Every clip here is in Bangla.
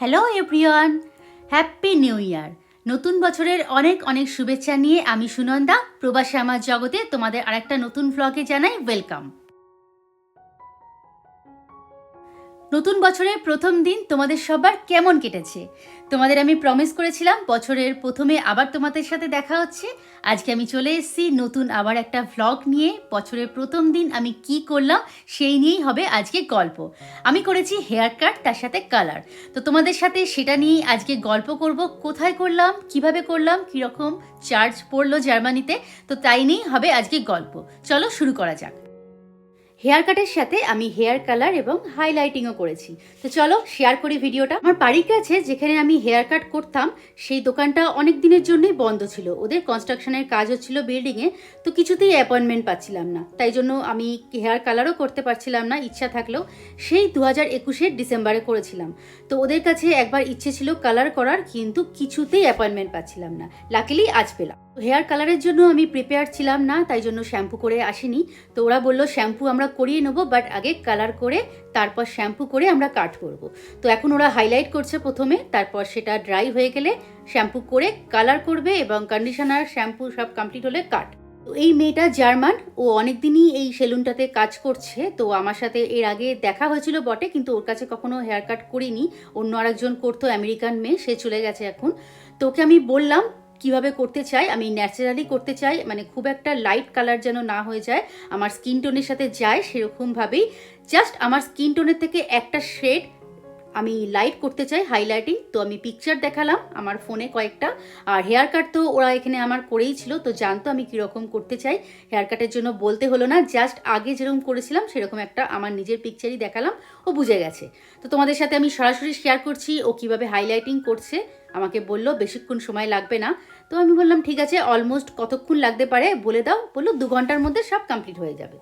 Hello everyone happy new year নতুন বছরের অনেক অনেক শুভেচ্ছা নিয়ে আমি সুনন্দা প্রবাসী আমার জগতে তোমাদের আরেকটা নতুন ভ্লগে জানাই ওয়েলকাম নতুন বছরের প্রথম দিন তোমাদের সবার কেমন কেটেছে? তোমাদের আমি প্রমিস করেছিলাম বছরের প্রথমে আবার তোমাদের সাথে দেখা হচ্ছে। আজকে আমি চলে এসেছি নতুন আবার একটা ভ্লগ নিয়ে, বছরের প্রথম দিন আমি কি করলাম সেই নিয়েই হবে আজকে গল্প। আমি করেছি হেয়ার কাট তার সাথে কালার তো তোমাদের সাথে সেটা নিয়েই আজকে গল্প করব, কোথায় করলাম, কীভাবে করলাম, কীরকম চার্জ পড়ল জার্মানিতে তো তাই নিয়েই হবে আজকে গল্প। চলো শুরু করা যাক। হেয়ার কাটের সাথে আমি হেয়ার কালার এবং হাইলাইটিংও করেছি। তো চলো শেয়ার করি ভিডিওটা। আমার বাড়ির কাছে যেখানে আমি হেয়ার কাট করতাম, সেই দোকানটা অনেক দিনের জন্যই বন্ধ ছিল। ওদের কনস্ট্রাকশনের কাজ হচ্ছিল বিল্ডিংয়ে তো কিছুতেই অ্যাপয়েন্টমেন্ট পাচ্ছিলাম না। তাই জন্য আমি হেয়ার কালারও করতে পারছিলাম না, ইচ্ছা থাকলেও সেই দু হাজার একুশের ডিসেম্বরে করেছিলাম। তো ওদের কাছে একবার ইচ্ছে ছিল কালার করার, কিন্তু কিছুতেই অ্যাপয়েন্টমেন্ট পাচ্ছিলাম না। লাকিলি আজ পেলাম। হেয়ার কালারের জন্য আমি প্রিপেয়ার ছিলাম না, তাই জন্য শ্যাম্পু করে আসিনি। তো ওরা বলল শ্যাম্পু আমরা করিয়ে নেব বাট আগে কালার করে, তারপর শ্যাম্পু করে আমরা কাট করব। তো এখন ওরা হাইলাইট করছে প্রথমে, তারপর সেটা ড্রাই হয়ে গেলে শ্যাম্পু করে কালার করবে এবং কন্ডিশনার শ্যাম্পু সব কমপ্লিট হলে কাট এই মেয়েটা জার্মান, ও অনেক দিনই এই সেলুনটাতে কাজ করছে। তো আমার সাথে এর আগে দেখা হয়েছিল বটে, কিন্তু ওর কাছে কখনো হেয়ার কাট করিনি। অন্য আরেকজন করতো আমেরিকান মেয়ে, সে চলে গেছে এখন। তো ওকে আমি বললাম কীভাবে করতে চাই, আমি ন্যাচারালি করতে চাই মানে খুব একটা লাইট কালার যেন না হয়ে যায়, আমার স্কিন টোনের সাথে যায় সেরকমভাবেই জাস্ট আমার স্কিন টোনের থেকে একটা শেড আমি লাইট করতে চাই হাইলাইটিং তো আমি পিকচার দেখালাম আমার ফোনে কয়েকটা। আর হেয়ার কাট তো ওরা এখানে আমার করেই ছিল, তো জানতো আমি কীরকম করতে চাই। হেয়ার কাটের জন্য বলতে হলো না জাস্ট আগে যেরকম করেছিলাম সেরকম একটা আমার নিজের পিকচারই দেখালাম, ও বুঝে গেছে। তো তোমাদের সাথে আমি সরাসরি শেয়ার করছি, ও কীভাবে হাইলাইটিং করছে, আমাকে বলল, বেশিক্ষণ সময় লাগবে না। তো আমি বললাম, ঠিক আছে অলমোস্ট কতক্ষণ লাগতে পারে? বলে দাও, বলল, দু ঘণ্টার মধ্যে সব কমপ্লিট হয়ে যাবে।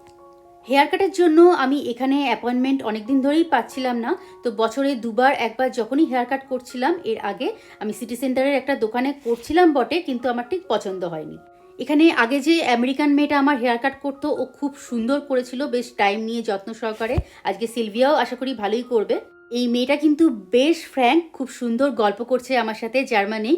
হেয়ার কাটের জন্য আমি এখানে অ্যাপয়েন্টমেন্ট অনেক দিন ধরেই পাচ্ছিলাম না। তো বছরে দুবার, একবার যখনই হেয়ার কাট করছিলাম, এর আগে আমি সিটি সেন্টারের একটা দোকানে করছিলাম বটে, কিন্তু আমার ঠিক পছন্দ হয়নি। এখানে আগে যে আমেরিকান মেয়েটা আমার হেয়ার কাট করতো, ও খুব সুন্দর করেছিল, বেশ টাইম নিয়ে যত্ন সহকারে। আজকে সিলভিয়াও আশা করি ভালোই করবে। এই মেয়েটা কিন্তু বেশ ফ্র্যাঙ্ক খুব সুন্দর গল্প করছে আমার সাথে, জার্মানি।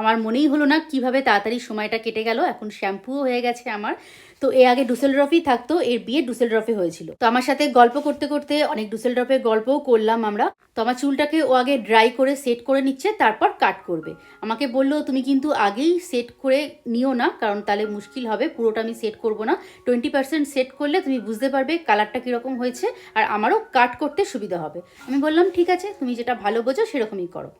আমার মনেই হলো না কীভাবে তাড়াতাড়ি সময়টা কেটে গেল, এখন শ্যাম্পুও হয়ে গেছে আমার। তো এ আগে ডুসেলড্রফই থাকতো, এর বিয়ে ডুসেলড্রফে হয়েছিল। তো আমার সাথে গল্প করতে করতে অনেক ডুসেলড্রফের গল্পও করলাম আমরা। তো আমার চুলটাকে ও আগে ড্রাই করে সেট করে নিচ্ছে, তারপর কাট করবে। আমাকে বলল, তুমি কিন্তু আগেই সেট করে নিও না, কারণ তাহলে মুশকিল হবে, পুরোটা আমি সেট করব না। টোয়েন্টি পার্সেন্ট সেট করলে তুমি বুঝতে পারবে কালারটা কীরকম হয়েছে, আর আমারও কাট করতে সুবিধা হবে। আমি বললাম, ঠিক আছে, তুমি যেটা ভালো বোঝো সেরকমই করো।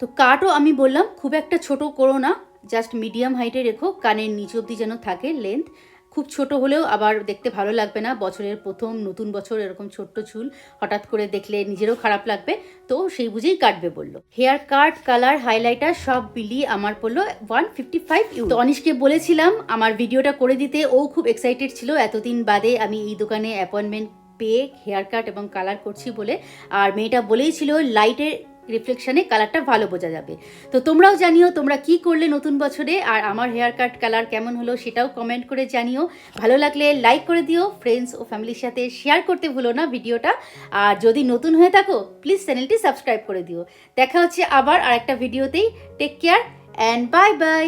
তো কাটও আমি বললাম, খুব একটা ছোট করো না জাস্ট মিডিয়াম হাইটে রেখো, কানের নিচ অব্দি যেন থাকে লেন্থ খুব ছোট হলেও আবার দেখতে ভালো লাগবে না, বছরের প্রথম, নতুন বছর, এরকম ছোট্ট চুল, হঠাৎ করে দেখলে নিজেরও খারাপ লাগবে। তো সেই বুঝেই কাটবে বলল। হেয়ার কাট কালার হাইলাইটার সব বিলিয়ে আমার পড়ল ওয়ান ফিফটি ফাইভ ইউ তো অনিশকে বলেছিলাম আমার ভিডিওটা করে দিতে, ও খুব এক্সাইটেড ছিল, এতদিন বাদে আমি এই দোকানে অ্যাপয়েন্টমেন্ট পেয়ে হেয়ার কাট এবং কালার করছি বলে। আর মেয়েটা বলেই ছিল লাইটের রিফ্লেকশনে কালারটা ভালো বোঝা যাবে। তো তোমরাও জানিও তোমরা কি করলে নতুন বছরে, আর আমার হেয়ার কাট কালার কেমন হলো সেটাও কমেন্ট করে জানিও। ভালো লাগলে লাইক করে দিও ফ্রেন্ডস ও ফ্যামিলির সাথে শেয়ার করতে ভুলো না ভিডিওটা। আর যদি নতুন হয়ে থাকো প্লিজ চ্যানেলটি সাবস্ক্রাইব করে দিও। দেখা হচ্ছে আবার আর একটা ভিডিওতেই take care and bye bye